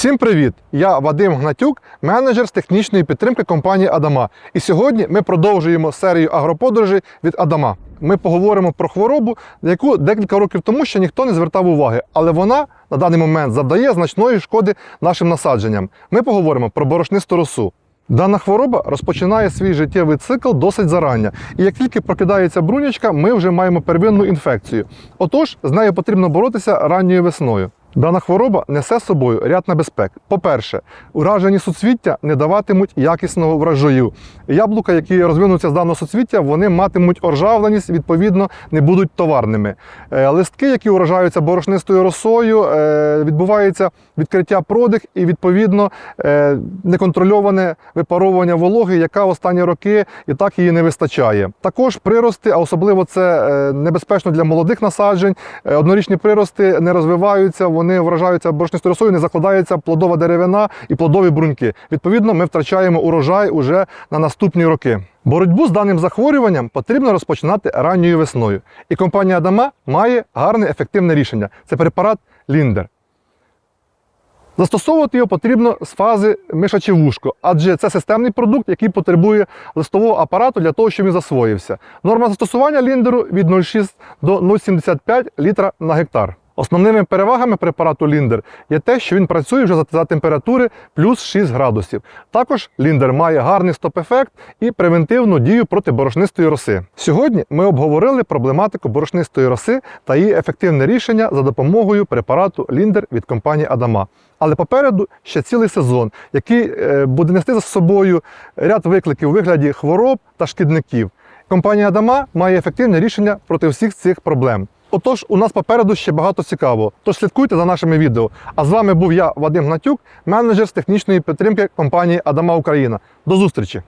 Всім привіт! Я Вадим Гнатюк, менеджер з технічної підтримки компанії Адама. І сьогодні ми продовжуємо серію агроподорожей від Адама. Ми поговоримо про хворобу, яку декілька років тому ще ніхто не звертав уваги, але вона на даний момент завдає значної шкоди нашим насадженням. Ми поговоримо про борошнисту росу. Дана хвороба розпочинає свій життєвий цикл досить зарання. І як тільки прокидається брунячка, ми вже маємо первинну інфекцію. Отож, з нею потрібно боротися ранньою весною. Дана хвороба несе з собою ряд небезпек. По-перше, уражені суцвіття не даватимуть якісного врожаю. Яблука, які розвинуться з даного суцвіття, вони матимуть оржавленість, відповідно, не будуть товарними. Е, Листки, які уражаються борошнистою росою, е, відбувається відкриття продих і, відповідно, е, неконтрольоване випаровування вологи, яка останні роки і так її не вистачає. Також прирости, а особливо це небезпечно для молодих насаджень. Однорічні прирости не розвиваються, вони вражаються борошнистою росою, не закладається плодова деревина і плодові бруньки. Відповідно, ми втрачаємо урожай уже на наступні роки. Боротьбу з даним захворюванням потрібно розпочинати ранньою весною. І компанія Адама має гарне ефективне рішення. Це препарат Ліндер. Застосовувати його потрібно з фази мишаче вушко, адже це системний продукт, який потребує листового апарату для того, щоб він засвоївся. Норма застосування ліндеру від 0,6 до 0,75 літра на гектар. Основними перевагами препарату Ліндер є те, що він працює вже за, температури плюс 6 градусів. Також Ліндер має гарний стоп-ефект і превентивну дію проти борошнистої роси. Сьогодні ми обговорили проблематику борошнистої роси та її ефективне рішення за допомогою препарату Ліндер від компанії Адама. Але попереду ще цілий сезон, який е, буде нести за собою ряд викликів у вигляді хвороб та шкідників. Компанія Адама має ефективне рішення проти всіх цих проблем. Отож, у нас попереду ще багато цікавого. Тож слідкуйте за нашими відео. А з вами був я, Вадим Гнатюк, менеджер з технічної підтримки компанії Адама Україна. До зустрічі!